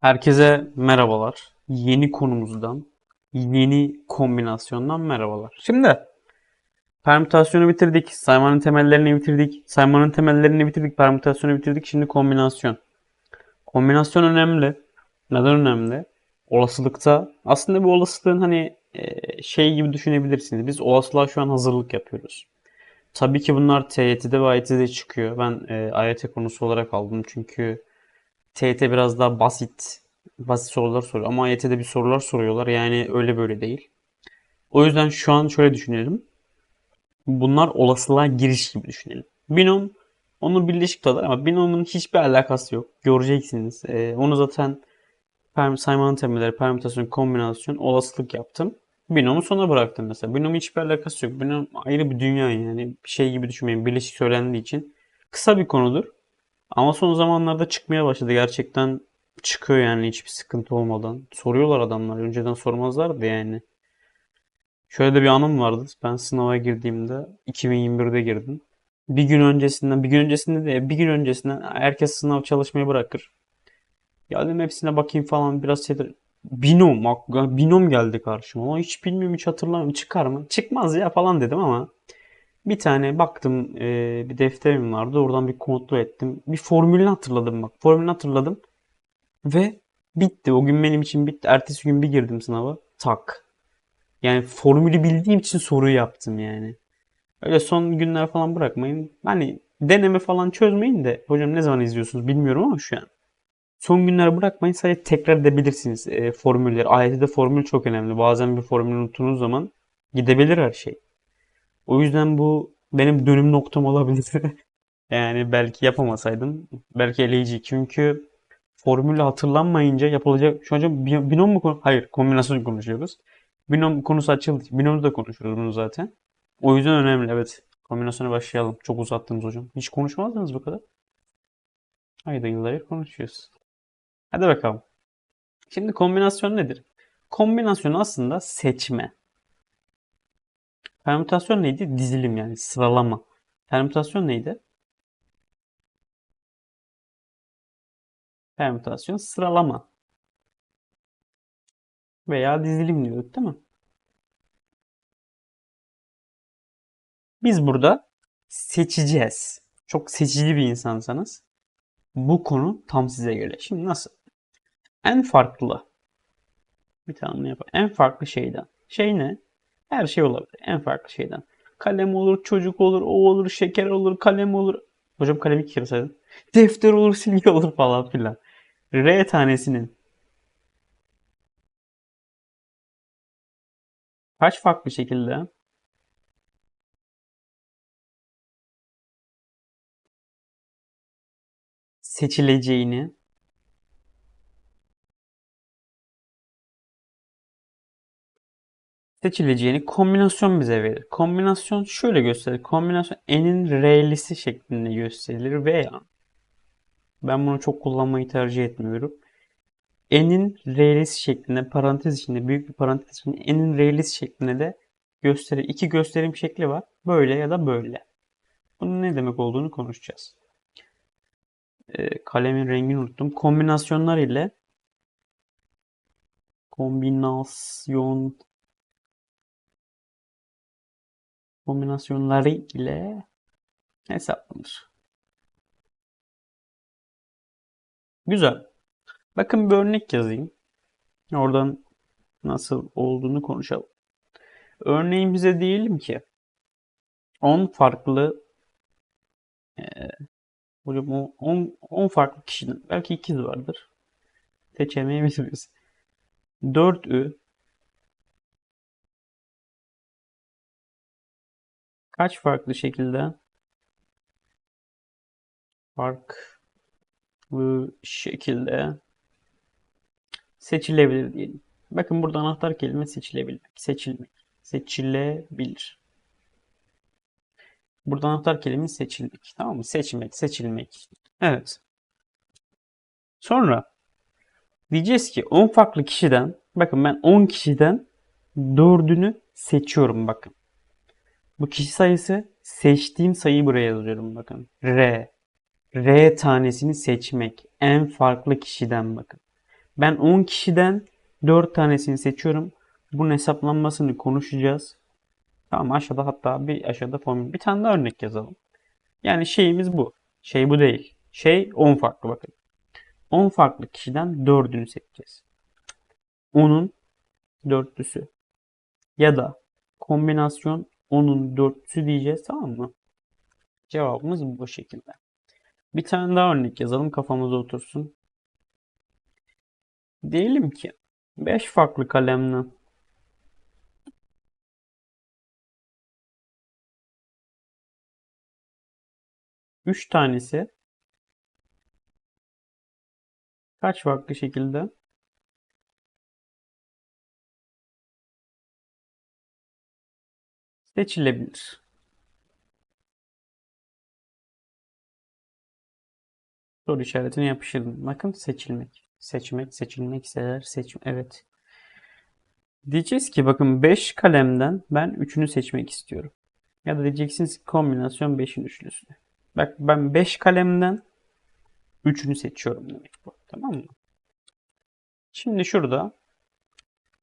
Herkese merhabalar. Yeni konumuzdan, yeni kombinasyondan merhabalar. Şimdi permütasyonu bitirdik, saymanın temellerini bitirdik, saymanın temellerini bitirdik, permütasyonu bitirdik. Şimdi kombinasyon. Kombinasyon önemli. Neden önemli? Olasılıkta aslında bu olasılığın hani e, şey gibi düşünebilirsiniz. Biz olasılığa şu an hazırlık yapıyoruz. Tabii ki bunlar TYT'de ve AYT'de çıkıyor. Ben e, AYT konusu olarak aldım çünkü TYT biraz daha basit basit sorular soruyor ama AYT'de bir sorular soruyorlar. Yani öyle böyle değil. O yüzden şu an şöyle düşünelim. Bunlar olasılığa giriş gibi düşünelim. Binom onun birleşik tutarlar ama binomun hiçbir alakası yok. Göreceksiniz. Ee, onu zaten saymanın temelleri, permütasyon, kombinasyon, olasılık yaptım. Binomu sona bıraktım mesela. Binomun hiçbir alakası yok. Binom ayrı bir dünya yani. Bir şey gibi düşünmeyin. Birleşik söylendiği için. Kısa bir konudur. Ama son zamanlarda çıkmaya başladı. Gerçekten çıkıyor yani hiçbir sıkıntı olmadan. Soruyorlar adamlar. Önceden sormazlardı yani. Şöyle de bir anım vardı. Ben sınava girdiğimde 2021'de girdim. Bir gün öncesinden, bir gün öncesinde de bir gün öncesinden herkes sınav çalışmayı bırakır. Dedim hepsine bakayım falan biraz şeydir. Binom, binom geldi karşıma. Ama hiç bilmiyorum, hiç hatırlamıyorum. Çıkar mı? Çıkmaz ya falan dedim ama bir tane baktım e, bir defterim vardı. Oradan bir kontrol ettim. Bir formülünü hatırladım bak. Formülünü hatırladım. Ve bitti. O gün benim için bitti. Ertesi gün bir girdim sınava. Tak. Yani formülü bildiğim için soruyu yaptım yani. Öyle son günler falan bırakmayın. Hani deneme falan çözmeyin de. Hocam ne zaman izliyorsunuz bilmiyorum ama şu an. Son günler bırakmayın. Sadece tekrar edebilirsiniz e, formülleri. AYT'de formül çok önemli. Bazen bir formülü unuttuğunuz zaman gidebilir her şey. O yüzden bu benim dönüm noktam olabilir. Yani belki yapamasaydım. Belki eleyici. Çünkü formülü hatırlanmayınca yapılacak. Şu bi- binom mu konu? Hayır, kombinasyon konuşuyoruz. Binom konusu açıldı. Binomu da konuşuyoruz bunu zaten. O yüzden önemli evet. Kombinasyona başlayalım. Çok uzattınız hocam. Hiç konuşmazdınız bu kadar. Ayda yıllar konuşuyoruz. Hadi bakalım. Şimdi kombinasyon nedir? Kombinasyon aslında seçme. Permütasyon neydi? Dizilim yani sıralama. Permütasyon neydi? Permütasyon sıralama. Veya dizilim diyorduk değil mi? Biz burada seçeceğiz. Çok seçici bir insansanız bu konu tam size göre. Şimdi nasıl? En farklı bir tane yapalım. En farklı şeyden. Şey ne? Her şey olabilir. En farklı şeyden. Kalem olur, çocuk olur, o olur, şeker olur, kalem olur. Hocam kalemi kere saydım. Defter olur, silgi olur falan filan. R tanesinin kaç farklı şekilde seçileceğini seçileceğini kombinasyon bize verir. Kombinasyon şöyle gösterir. Kombinasyon n'in r'lisi şeklinde gösterilir veya ben bunu çok kullanmayı tercih etmiyorum. n'in r'lisi şeklinde parantez içinde büyük bir parantez içinde n'in r'lisi şeklinde de gösterir. İki gösterim şekli var. Böyle ya da böyle. Bunun ne demek olduğunu konuşacağız. Ee, kalemin rengini unuttum. Kombinasyonlar ile kombinasyon kombinasyonları ile hesaplanır. Güzel. Bakın bir örnek yazayım. Oradan nasıl olduğunu konuşalım. Örneğin bize diyelim ki 10 farklı e, hocam o 10, 10 farklı kişinin belki ikiz vardır. Seçemeyebiliriz. 4ü kaç farklı şekilde farklı şekilde seçilebilir diyelim. Bakın burada anahtar kelime seçilebilmek, seçilmek, seçilebilir. Burada anahtar kelime seçilmek. Tamam mı? Seçmek, seçilmek. Evet. Sonra diyeceğiz ki 10 farklı kişiden bakın ben 10 kişiden 4'ünü seçiyorum bakın. Bu kişi sayısı seçtiğim sayıyı buraya yazıyorum bakın. R. R tanesini seçmek. En farklı kişiden bakın. Ben 10 kişiden 4 tanesini seçiyorum. Bunun hesaplanmasını konuşacağız. Tamam aşağıda hatta bir aşağıda formül. Bir tane daha örnek yazalım. Yani şeyimiz bu. Şey bu değil. Şey 10 farklı bakın. 10 farklı kişiden 4'ünü seçeceğiz. 10'un dörtlüsü. Ya da kombinasyon 10'un dörtlüsü diyeceğiz tamam mı? Cevabımız bu şekilde. Bir tane daha örnek yazalım kafamıza otursun. Diyelim ki 5 farklı kalemden 3 tanesi kaç farklı şekilde seçilebilir. Soru işaretini yapıştırdım. Bakın seçilmek. Seçmek, seçilmek, seçer, seçim. Evet. Diyeceğiz ki bakın 5 kalemden ben 3'ünü seçmek istiyorum. Ya da diyeceksiniz ki kombinasyon 5'in üçlüsü. Bak ben 5 kalemden 3'ünü seçiyorum demek bu. Tamam mı? Şimdi şurada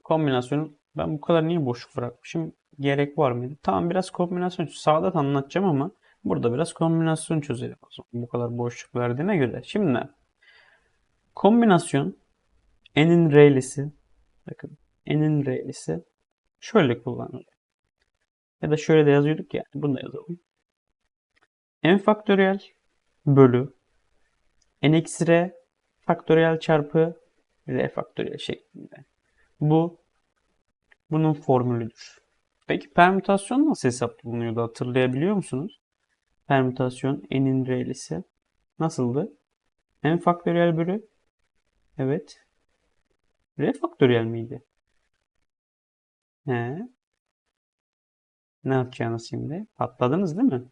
kombinasyonu ben bu kadar niye boşluk bırakmışım? Gerek var mıydı? Tamam biraz kombinasyon sağda da anlatacağım ama burada biraz kombinasyon çözelim o zaman. Bu kadar boşluk verdiğine göre. Şimdi kombinasyon n'in r'lisi bakın n'in r'lisi şöyle kullanılıyor. Ya da şöyle de yazıyorduk ya. Bunu da yazalım. n faktöriyel bölü n eksi r faktöriyel çarpı r faktöriyel şeklinde. Bu bunun formülüdür. Peki permütasyon nasıl hesaplanıyordu hatırlayabiliyor musunuz? Permütasyon n'in r'lisi nasıldı? n faktöriyel bölü evet r faktöriyel miydi? He. Ne yapacağınız şimdi? Patladınız değil mi?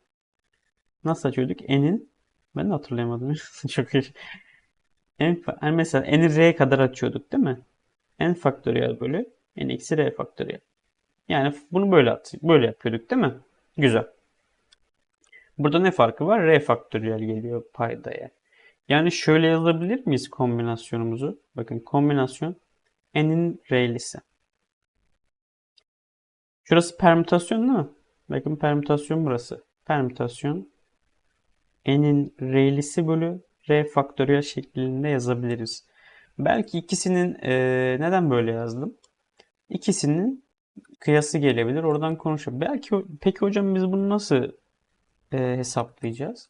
Nasıl açıyorduk? N'in ben de hatırlayamadım. Çok iyi. N, yani mesela n'i r'ye kadar açıyorduk değil mi? n faktöriyel bölü n eksi r faktöriyel. Yani bunu böyle at, böyle yapıyorduk değil mi? Güzel. Burada ne farkı var? R faktöriyel geliyor paydaya. Yani şöyle yazabilir miyiz kombinasyonumuzu? Bakın kombinasyon n'in r'lisi. Şurası permütasyon değil mi? Bakın permütasyon burası. Permütasyon n'in r'lisi bölü r faktöriyel şeklinde yazabiliriz. Belki ikisinin e, neden böyle yazdım? İkisinin kıyası gelebilir. Oradan konuşalım. Belki peki hocam biz bunu nasıl e, hesaplayacağız?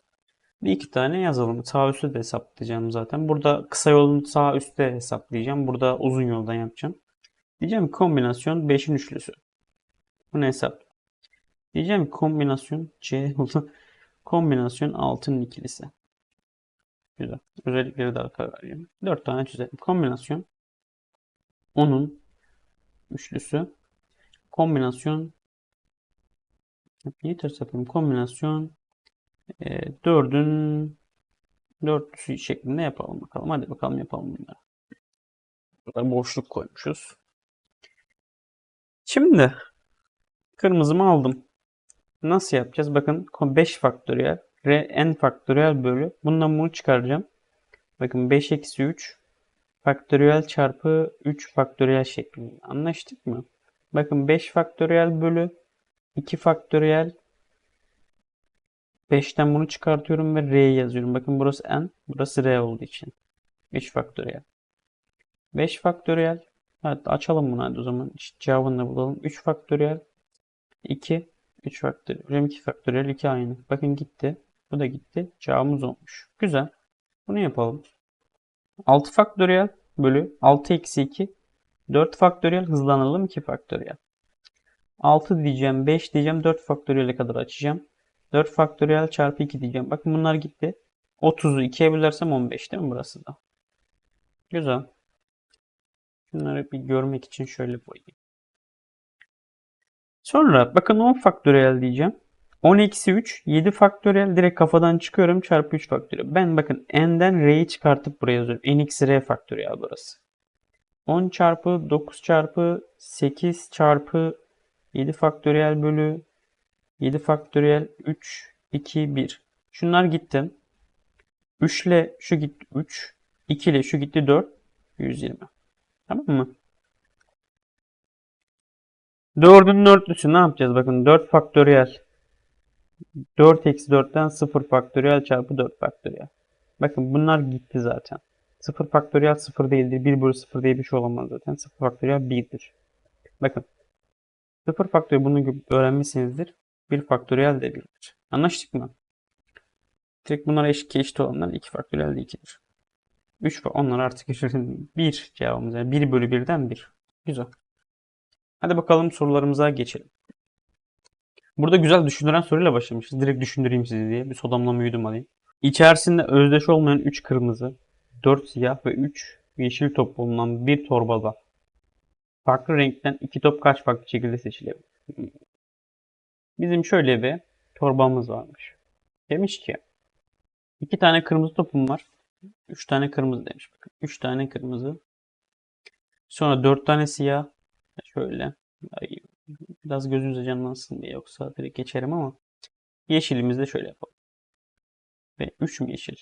Bir iki tane yazalım. Sağ üstte de hesaplayacağım zaten. Burada kısa yolun sağ üstte hesaplayacağım. Burada uzun yoldan yapacağım. Diyeceğim kombinasyon 5'in üçlüsü. Bunu hesap. Diyeceğim kombinasyon C oldu. kombinasyon 6'nın ikilisi. Güzel. Özellikleri de arka vereyim. 4 tane çizelim. Kombinasyon 10'un üçlüsü. Kombinasyon Niye ters yapayım? Kombinasyon e, 4'ün dörtlüsü şeklinde yapalım bakalım. Hadi bakalım yapalım bunları. Burada boşluk koymuşuz. Şimdi kırmızımı aldım. Nasıl yapacağız? Bakın 5 faktöriyel r n faktöriyel bölü. Bundan bunu çıkaracağım. Bakın 5 eksi 3 faktöriyel çarpı 3 faktöriyel şeklinde. Anlaştık mı? Bakın 5 faktöriyel bölü 2 faktöriyel 5'ten bunu çıkartıyorum ve r'yi yazıyorum. Bakın burası n, burası r olduğu için. 3 faktöriyel. 5 faktöriyel. Evet açalım bunu hadi o zaman. İşte cevabını da bulalım. 3 faktöriyel 2 3 faktöriyel. Hocam 2 faktöriyel 2 aynı. Bakın gitti. Bu da gitti. Cevabımız olmuş. Güzel. Bunu yapalım. 6 faktöriyel bölü 6 eksi 2 4 faktöriyel hızlanalım 2 faktöriyel. 6 diyeceğim, 5 diyeceğim, 4 faktöriyele kadar açacağım. 4 faktöriyel çarpı 2 diyeceğim. Bakın bunlar gitti. 30'u 2'ye bölersem 15 değil mi burası da? Güzel. Bunları bir görmek için şöyle boyayayım. Sonra bakın 10 faktöriyel diyeceğim. 10 eksi 3, 7 faktöriyel direkt kafadan çıkıyorum çarpı 3 faktöriyel. Ben bakın n'den r'yi çıkartıp buraya yazıyorum. n eksi r faktöriyel burası. 10 çarpı 9 çarpı 8 çarpı 7 faktöriyel bölü 7 faktöriyel 3, 2, 1. Şunlar gitti. 3 ile şu gitti 3. 2 ile şu gitti 4. 120. Tamam mı? 4'ün dörtlüsü ne yapacağız? Bakın 4 faktöriyel. 4 eksi 4'ten 0 faktöriyel çarpı 4 faktöriyel. Bakın bunlar gitti zaten. 0 faktöriyel 0 değildir. 1 bölü 0 diye bir şey olamaz zaten. 0 faktöriyel 1'dir. Bakın. 0 faktöriyel bunu öğrenmişsinizdir. 1 faktöriyel de 1'dir. Anlaştık mı? Direkt bunlara eşit eşit olanlar 2 faktöriyel de 2'dir. 3 ve onlar artık 1 cevabımız. Yani 1 bölü 1'den 1. Güzel. Hadi bakalım sorularımıza geçelim. Burada güzel düşündüren soruyla başlamışız. Direkt düşündüreyim sizi diye. Bir sodamlama yudum alayım. İçerisinde özdeş olmayan 3 kırmızı, 4 siyah ve 3 yeşil top bulunan bir torbada farklı renkten 2 top kaç farklı şekilde seçilebilir? Bizim şöyle bir torbamız varmış. Demiş ki 2 tane kırmızı topum var. 3 tane kırmızı demiş. Bakın 3 tane kırmızı. Sonra 4 tane siyah. Şöyle. Biraz gözünüze canlansın diye yoksa direkt geçerim ama yeşilimizi de şöyle yapalım. Ve 3 mü yeşil?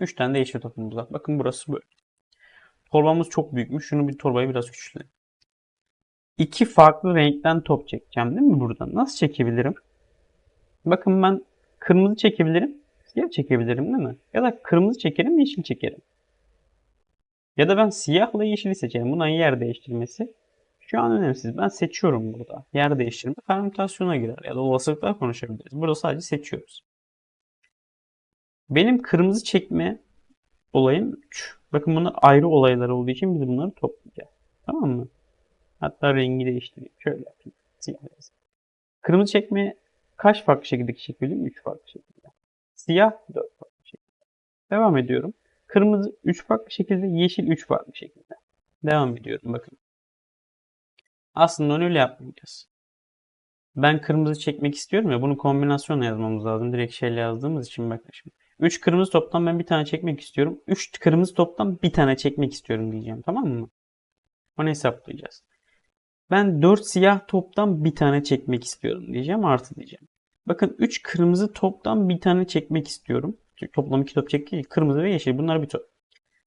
3 tane de yeşil topumuz var. Bakın burası böyle. Torbamız çok büyükmüş. Şunu bir torbayı biraz küçültelim. İki farklı renkten top çekeceğim değil mi buradan? Nasıl çekebilirim? Bakın ben kırmızı çekebilirim. Siyah çekebilirim değil mi? Ya da kırmızı çekerim, yeşil çekerim. Ya da ben siyahla yeşili seçerim. Bunların yer değiştirmesi şu an önemsiz. Ben seçiyorum burada. Yer değiştirme fermentasyona girer ya da olasılıklar konuşabiliriz. Burada sadece seçiyoruz. Benim kırmızı çekme olayım 3. Bakın bunlar ayrı olaylar olduğu için biz bunları toplayacağız. Tamam mı? Hatta rengi değiştireyim. Şöyle yapayım. Siyah. Kırmızı çekme kaç farklı şekilde çekebilirim? 3 farklı şekilde. Siyah 4 farklı şekilde. Devam ediyorum. Kırmızı 3 farklı şekilde, yeşil 3 farklı şekilde. Devam ediyorum bakın. Aslında öyle yapmayacağız. Ben kırmızı çekmek istiyorum ya bunu kombinasyonla yazmamız lazım. Direkt şeyle yazdığımız için bakın şimdi. 3 kırmızı toptan ben bir tane çekmek istiyorum. 3 kırmızı toptan bir tane çekmek istiyorum diyeceğim. Tamam mı? Onu hesaplayacağız. Ben 4 siyah toptan bir tane çekmek istiyorum diyeceğim. Artı diyeceğim. Bakın 3 kırmızı toptan bir tane çekmek istiyorum. Çünkü toplam 2 top çekti. Kırmızı ve yeşil. Bunlar bir top.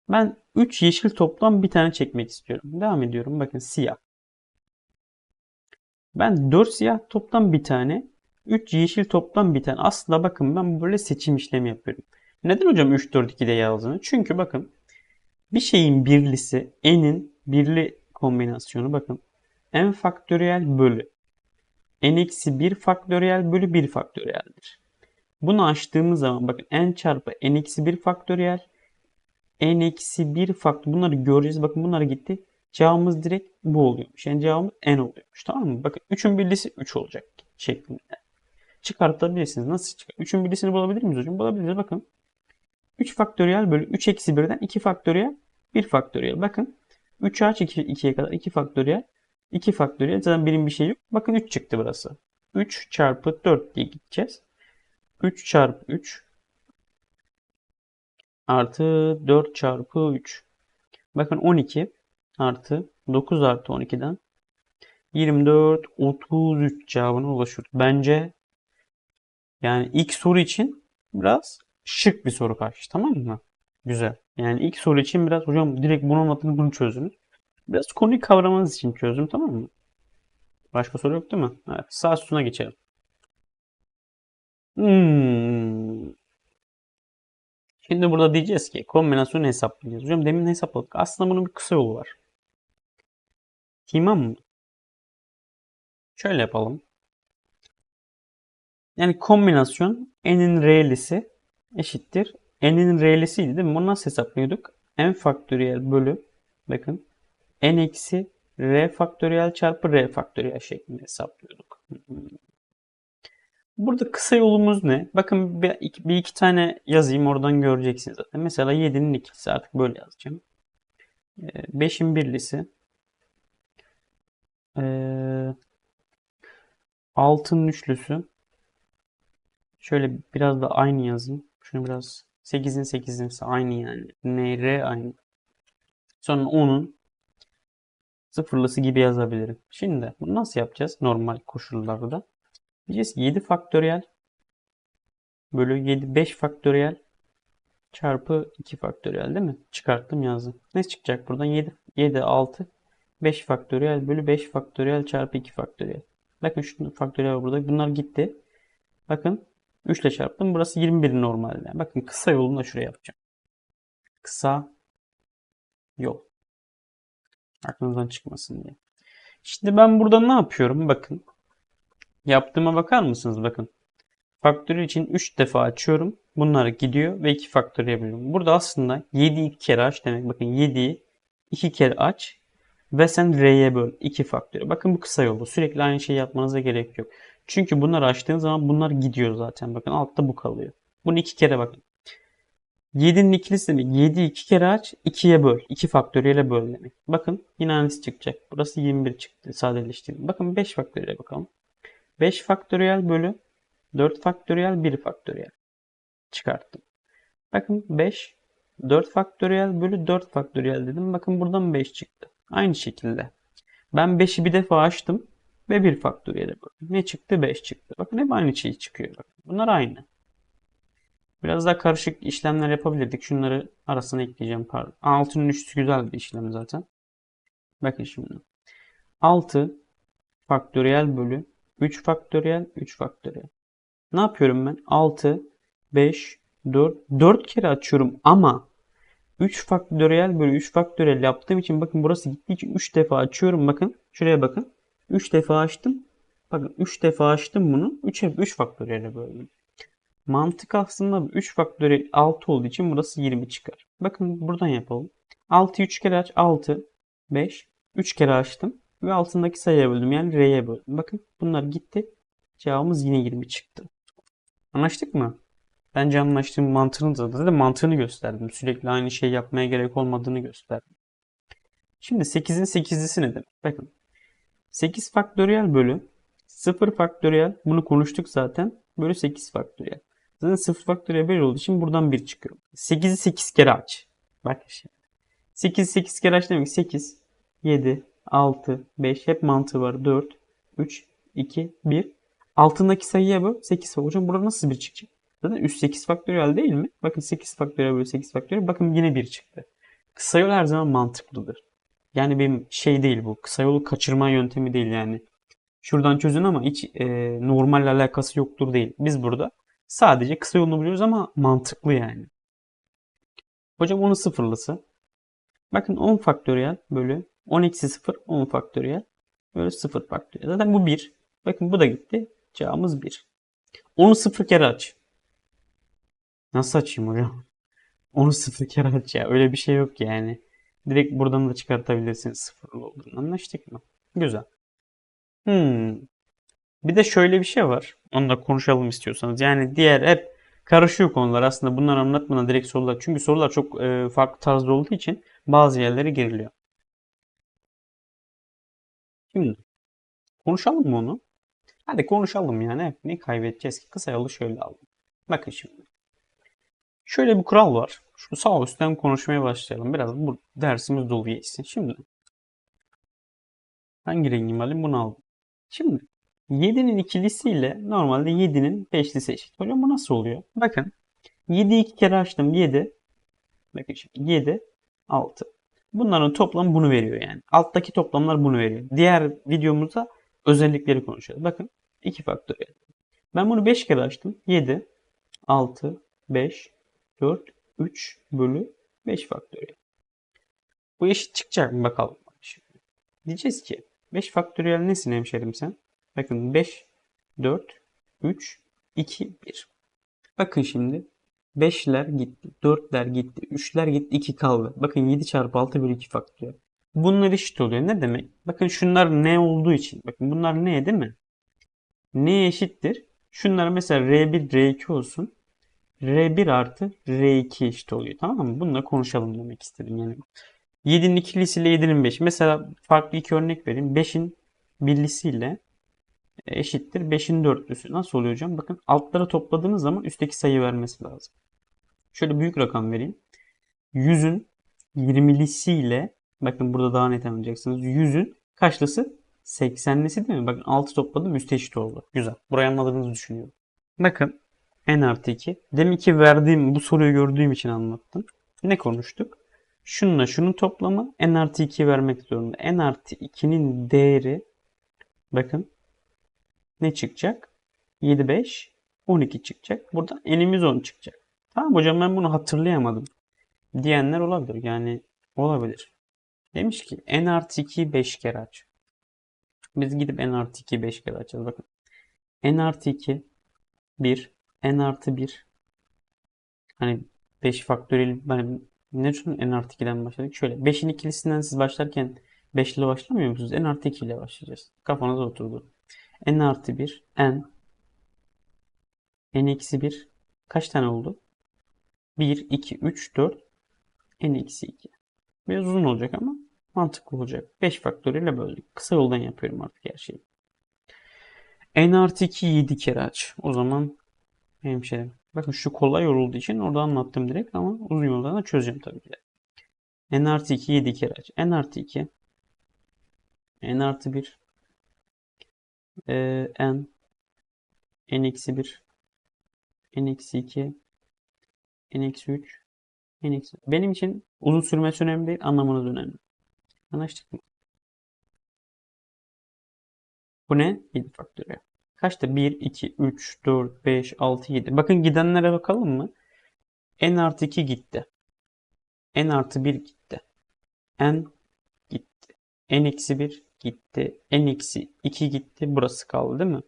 Ben 3 yeşil toptan bir tane çekmek istiyorum. Devam ediyorum. Bakın siyah. Ben 4 siyah toptan bir tane, 3 yeşil toptan bir tane. Aslında bakın ben böyle seçim işlemi yapıyorum. Neden hocam 3 4 2'de yazdığını? Çünkü bakın bir şeyin birlisi n'in birli kombinasyonu bakın n faktöriyel bölü n eksi 1 faktöriyel bölü 1 faktöriyeldir. Bunu açtığımız zaman bakın n çarpı n eksi 1 faktöriyel n eksi 1 faktöriyel bunları göreceğiz. Bakın bunlar gitti. Cevabımız direkt bu oluyormuş. Yani cevabımız n oluyormuş. Tamam mı? Bakın 3'ün birlisi 3 olacak şeklinde. Çıkartabilirsiniz. Nasıl çıkar? 3'ün birlisini bulabilir miyiz hocam? Bulabiliriz. Bakın. 3 faktöriyel bölü 3 eksi 1'den 2 faktöriyel 1 faktöriyel. Bakın 3 aç 2, 2'ye kadar 2 faktöriyel 2 faktöriyel. Zaten birim bir şey yok. Bakın 3 çıktı burası. 3 çarpı 4 diye gideceğiz. 3 çarpı 3 artı 4 çarpı 3. Bakın 12 artı 9 artı 12'den 24 33 cevabına ulaşıyoruz. Bence yani ilk soru için biraz şık bir soru karşı tamam mı? Güzel. Yani ilk soru için biraz hocam direkt bunu anlatın bunu çözünüz. Biraz konuyu kavramanız için çözdüm tamam mı? Başka soru yok değil mi? Evet. Sağ üstüne geçelim. Hmm. Şimdi burada diyeceğiz ki kombinasyonu hesaplayacağız. Hocam demin hesapladık. Aslında bunun bir kısa yolu var. Tamam mı? Şöyle yapalım. Yani kombinasyon n'in re'lisi eşittir. n'in re'lisiydi değil mi? Bunu nasıl hesaplıyorduk? n faktöriyel bölü bakın n eksi r faktöriyel çarpı r faktöriyel şeklinde hesaplıyorduk. Burada kısa yolumuz ne? Bakın bir iki, bir iki tane yazayım oradan göreceksiniz zaten. Mesela 7'nin ikisi artık böyle yazacağım. 5'in ee, birlisi ee, altın üçlüsü. Şöyle biraz da aynı yazayım. Şunu biraz 8'in 8'in aynı yani. N, R aynı. Sonra 10'un sıfırlısı gibi yazabilirim. Şimdi bunu nasıl yapacağız normal koşullarda? Diyeceğiz 7 faktöriyel bölü 7 5 faktöriyel çarpı 2 faktöriyel değil mi? Çıkarttım yazdım. Ne çıkacak buradan? 7, 7 6 5 faktöriyel bölü 5 faktöriyel çarpı 2 faktöriyel. Bakın şu faktöriyel burada. Bunlar gitti. Bakın 3 ile çarptım. Burası 21 normalde. Bakın kısa yolunu da şuraya yapacağım. Kısa yol. Aklınızdan çıkmasın diye. Şimdi ben burada ne yapıyorum? Bakın. Yaptığıma bakar mısınız? Bakın. Faktörü için 3 defa açıyorum. Bunlar gidiyor ve 2 faktörü yapıyorum. Burada aslında 7'yi 2 kere aç demek. Bakın 7'yi 2 kere aç ve sen R'ye böl 2 faktörü. Bakın bu kısa yolu. Sürekli aynı şeyi yapmanıza gerek yok. Çünkü bunları açtığın zaman bunlar gidiyor zaten. Bakın altta bu kalıyor. Bunu 2 kere bakın. 7'nin ikilisi demek. 7'yi 2 kere aç, 2'ye böl. 2 faktöriyele böl demek. Bakın yine aynısı çıkacak. Burası 21 çıktı sadeleştirdim. Bakın 5 faktöriyele bakalım. 5 faktöriyel bölü 4 faktöriyel 1 faktöriyel. Çıkarttım. Bakın 5 4 faktöriyel bölü 4 faktöriyel dedim. Bakın buradan 5 çıktı. Aynı şekilde. Ben 5'i bir defa açtım ve 1 faktöriyele böldüm. Ne çıktı? 5 çıktı. Bakın hep aynı şey çıkıyor. Bakın. Bunlar aynı. Biraz daha karışık işlemler yapabilirdik. Şunları arasına ekleyeceğim. Pardon. 6'nın üstü güzel bir işlem zaten. Bakın şimdi. 6 faktöriyel bölü 3 faktöriyel 3 faktöriyel. Ne yapıyorum ben? 6, 5, 4. 4 kere açıyorum ama 3 faktöriyel bölü 3 faktöriyel yaptığım için bakın burası gittiği için 3 defa açıyorum. Bakın şuraya bakın. 3 defa açtım. Bakın 3 defa açtım bunu. 3'e 3 faktöriyele böldüm. Mantık aslında 3 faktöriyel 6 olduğu için burası 20 çıkar. Bakın buradan yapalım. 6'yı 3 kere aç. 6, 5. 3 kere açtım. Ve altındaki sayıya böldüm. Yani R'ye böldüm. Bakın bunlar gitti. Cevabımız yine 20 çıktı. Anlaştık mı? Bence anlaştığım mantığını da zaten mantığını gösterdim. Sürekli aynı şey yapmaya gerek olmadığını gösterdim. Şimdi 8'in 8'lisi ne demek? Bakın. 8 faktöriyel bölü 0 faktöriyel bunu konuştuk zaten. Bölü 8 faktöriyel. Zaten 0 faktöriyel böyle olduğu için buradan 1 çıkıyor. 8'i 8 kere aç. Bak şimdi. 8 8 kere aç demek 8, 7, 6, 5 hep mantığı var. 4, 3, 2, 1. Altındaki sayıya böl 8 var. Hocam burada nasıl bir çıkacak? Zaten üst 8 faktöriyel değil mi? Bakın 8 faktöriyel bölü 8 faktöriyel. Bakın yine 1 çıktı. Kısa yol her zaman mantıklıdır. Yani benim şey değil bu. Kısa yolu kaçırma yöntemi değil yani. Şuradan çözün ama hiç e, normalle alakası yoktur değil. Biz burada sadece kısa yolunu biliyoruz ama mantıklı yani. Hocam onun sıfırlısı. Bakın 10 faktöriyel bölü 10 eksi 0 10 faktöriyel bölü 0 faktöriyel. Zaten bu 1. Bakın bu da gitti. Cevabımız 1. Onu 0 kere aç. Nasıl açayım hocam? Onu 0 kere aç ya. Öyle bir şey yok yani. Direkt buradan da çıkartabilirsiniz sıfırlı olduğunu. Anlaştık mı? Güzel. Hmm. Bir de şöyle bir şey var. Onu da konuşalım istiyorsanız. Yani diğer hep karışıyor konular. Aslında bunları anlatmadan direkt sorular. Çünkü sorular çok e, farklı tarzda olduğu için bazı yerlere giriliyor. Şimdi konuşalım mı onu? Hadi konuşalım yani. Ne kaybedeceğiz ki? Kısa yolu şöyle alalım. Bakın şimdi. Şöyle bir kural var. Şu sağ üstten konuşmaya başlayalım. Biraz bu dersimiz dolu geçsin. Şimdi hangi rengimi alayım? Bunu aldım. Şimdi 7'nin ikilisiyle normalde 7'nin beşlisi eşit. Hocam bu nasıl oluyor? Bakın 7'yi iki kere açtım. 7. Bakın şimdi 7, 6. Bunların toplamı bunu veriyor yani. Alttaki toplamlar bunu veriyor. Diğer videomuzda özellikleri konuşuyoruz. Bakın 2 faktöriyel. Ben bunu 5 kere açtım. 7, 6, 5, 4, 3 bölü 5 faktöriyel. Bu eşit çıkacak mı bakalım. Şimdi. Diyeceğiz ki 5 faktöriyel nesin hemşerim sen? Bakın 5, 4, 3, 2, 1. Bakın şimdi 5'ler gitti, 4'ler gitti, 3'ler gitti, 2 kaldı. Bakın 7 çarpı 6 bölü 2 faktöriyel. Bunlar eşit oluyor. Ne demek? Bakın şunlar ne olduğu için. Bakın bunlar ne değil mi? Ne eşittir? Şunlar mesela R1, R2 olsun. R1 artı R2 eşit oluyor. Tamam mı? Bununla konuşalım demek istedim. Yani 7'nin ikilisiyle 7'nin 5. Mesela farklı iki örnek vereyim. 5'in birlisiyle eşittir 5'in dörtlüsü. Nasıl oluyor hocam? Bakın altlara topladığınız zaman üstteki sayı vermesi lazım. Şöyle büyük rakam vereyim. 100'ün 20'lisiyle bakın burada daha net anlayacaksınız. 100'ün kaçlısı? 80'lisi değil mi? Bakın 6 topladım üstü eşit oldu. Güzel. Burayı anladığınızı düşünüyorum. Bakın n artı 2. Demin ki verdiğim bu soruyu gördüğüm için anlattım. Ne konuştuk? Şununla şunun toplamı n artı 2 vermek zorunda. n artı 2'nin değeri bakın ne çıkacak? 7, 5, 12 çıkacak. Buradan n'imiz 10 çıkacak. Tamam hocam ben bunu hatırlayamadım. Diyenler olabilir. Yani olabilir. Demiş ki n artı 2'yi 5 kere aç. Biz gidip n artı 2'yi 5 kere açacağız. Bakın. n artı 2 1 n artı 1 hani 5 faktöriyel ben ne için n artı 2'den başladık? Şöyle 5'in ikilisinden siz başlarken 5 ile başlamıyor musunuz? n artı 2 ile başlayacağız. Kafanıza oturdu. n artı 1 n n eksi 1 kaç tane oldu? 1, 2, 3, 4 n eksi 2. Biraz uzun olacak ama mantıklı olacak. 5 faktörüyle böldük. Kısa yoldan yapıyorum artık her şeyi. n artı 2 7 kere aç. O zaman hemşerim. Bakın şu kolay yorulduğu için orada anlattım direkt ama uzun yoldan da çözeceğim tabii ki n artı 2 7 kere aç. n artı 2 n artı 1 e, n n eksi 1 n eksi 2 n eksi 3 n eksi benim için uzun sürmesi önemli değil anlamanız önemli. Anlaştık mı? Bu ne? 7 faktöriyel. Kaçtı? 1, 2, 3, 4, 5, 6, 7. Bakın gidenlere bakalım mı? n artı 2 gitti. n artı 1 gitti. n gitti. n eksi 1 gitti. n eksi 2 gitti. Burası kaldı değil mi?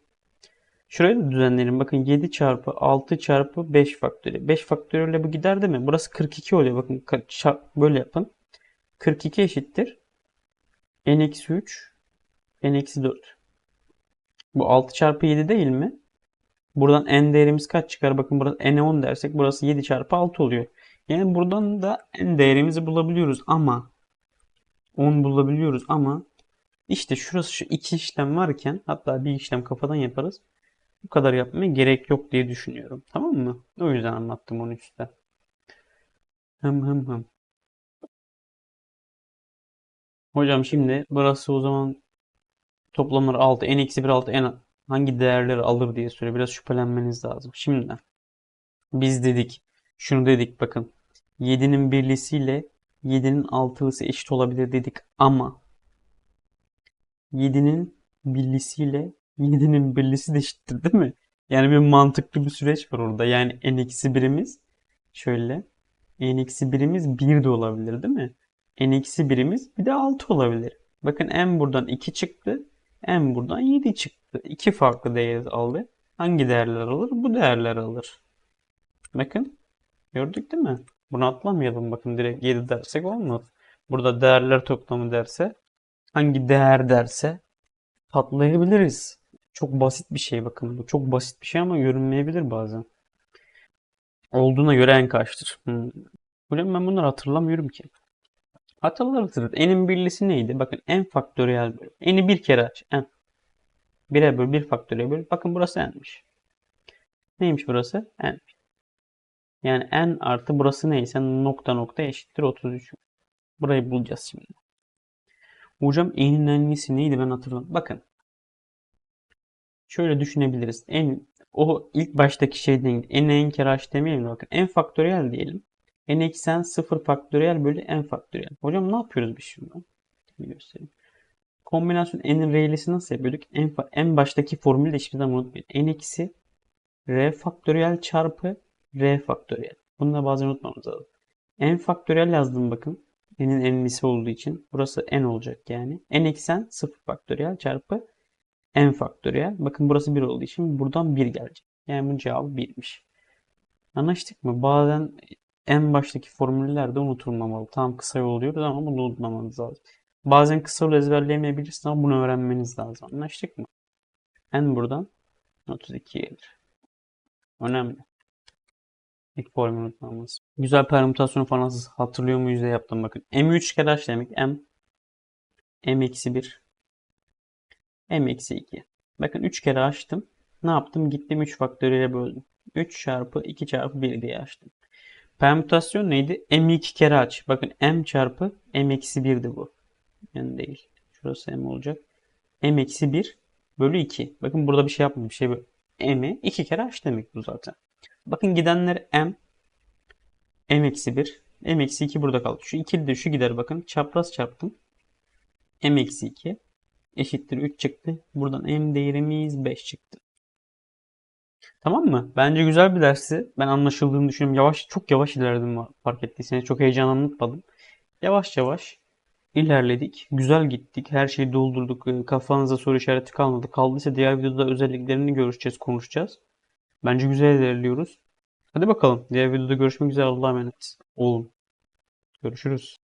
Şurayı da düzenleyelim. Bakın 7 çarpı 6 çarpı 5 faktöriyel. 5 faktöriyelle bu gider değil mi? Burası 42 oluyor. Bakın böyle yapın. 42 eşittir. n eksi 3 n eksi 4. Bu 6 çarpı 7 değil mi? Buradan n değerimiz kaç çıkar? Bakın burası n'e 10 dersek burası 7 çarpı 6 oluyor. Yani buradan da n değerimizi bulabiliyoruz ama 10 bulabiliyoruz ama işte şurası şu iki işlem varken hatta bir işlem kafadan yaparız. Bu kadar yapmaya gerek yok diye düşünüyorum. Tamam mı? O yüzden anlattım onu işte. Hım hım hım. Hocam şimdi burası o zaman toplamları 6, n eksi 1 6, n hangi değerleri alır diye soruyor. Biraz şüphelenmeniz lazım. Şimdi biz dedik, şunu dedik bakın. 7'nin birlisiyle 7'nin altılısı eşit olabilir dedik ama 7'nin birlisiyle 7'nin birlisi de eşittir değil mi? Yani bir mantıklı bir süreç var orada. Yani n eksi birimiz şöyle n eksi birimiz 1 de olabilir değil mi? n eksi birimiz bir de 6 olabilir. Bakın n buradan 2 çıktı. N buradan 7 çıktı. İki farklı değer aldı. Hangi değerler alır? Bu değerler alır. Bakın. Gördük değil mi? Bunu atlamayalım. Bakın direkt 7 dersek olmaz. Burada değerler toplamı derse hangi değer derse patlayabiliriz. Çok basit bir şey bakın. Bu çok basit bir şey ama görünmeyebilir bazen. Olduğuna göre en kaçtır? Hmm. Ben bunları hatırlamıyorum ki. Hatırlarsınız. N'in birlisi neydi? Bakın n faktöriyel bölü. N'i bir kere aç. N. 1'e böl 1 faktöriyel böl. Bakın burası n'miş. Neymiş burası? N. Yani n artı burası neyse nokta nokta eşittir 33. Burayı bulacağız şimdi. Hocam n'in n'lisi neydi ben hatırlamıyorum. Bakın. Şöyle düşünebiliriz. n o ilk baştaki şey değil. n n kere h demeyelim. Bakın n faktöriyel diyelim. N eksen 0 faktöriyel bölü n faktöriyel. Hocam ne yapıyoruz biz şimdi? Bir göstereyim. Kombinasyon n'in r'lisi nasıl yapıyorduk? En, en baştaki formülü de hiçbir zaman unutmayın. n eksi r faktöriyel çarpı r faktöriyel. Bunu da bazen unutmamız lazım. n faktöriyel yazdım bakın. n'in n'lisi olduğu için. Burası n olacak yani. n eksen 0 faktöriyel çarpı n faktöriyel. Bakın burası 1 olduğu için buradan 1 gelecek. Yani bunun cevabı 1'miş. Anlaştık mı? Bazen en baştaki formüller de unutulmamalı. Tam kısa yol diyoruz ama bunu unutmamanız lazım. Bazen kısa yol ezberleyemeyebilirsiniz ama bunu öğrenmeniz lazım. Anlaştık mı? n buradan 32 gelir. Önemli. İlk formülü unutmamız. Güzel permütasyonu falan hatırlıyor muyuz diye yaptım bakın. M3 kere h demek. M M eksi 1 M eksi 2. Bakın 3 kere açtım. Ne yaptım? Gittim 3 faktöriyele böldüm. 3 çarpı 2 çarpı 1 diye açtım. Permütasyon neydi? M2 kere aç. Bakın M çarpı M eksi 1'di bu. Yani değil. Şurası M olacak. M eksi 1 bölü 2. Bakın burada bir şey. Bir şey. M'i 2 kere aç demek bu zaten. Bakın gidenler m. m eksi 1. m eksi 2 burada kaldı. Şu ikili de şu gider bakın. Çapraz çarptım. m eksi 2 eşittir 3 çıktı. Buradan m değerimiz 5 çıktı. Tamam mı? Bence güzel bir dersi. Ben anlaşıldığını düşünüyorum. Yavaş, çok yavaş ilerledim fark ettiyseniz. Çok heyecanlanmadım. Yavaş yavaş ilerledik. Güzel gittik. Her şeyi doldurduk. Ee, Kafanıza soru işareti kalmadı. Kaldıysa diğer videoda özelliklerini görüşeceğiz, konuşacağız. Bence güzel ilerliyoruz. Hadi bakalım. Diğer videoda görüşmek üzere. Allah'a emanet olun. Görüşürüz.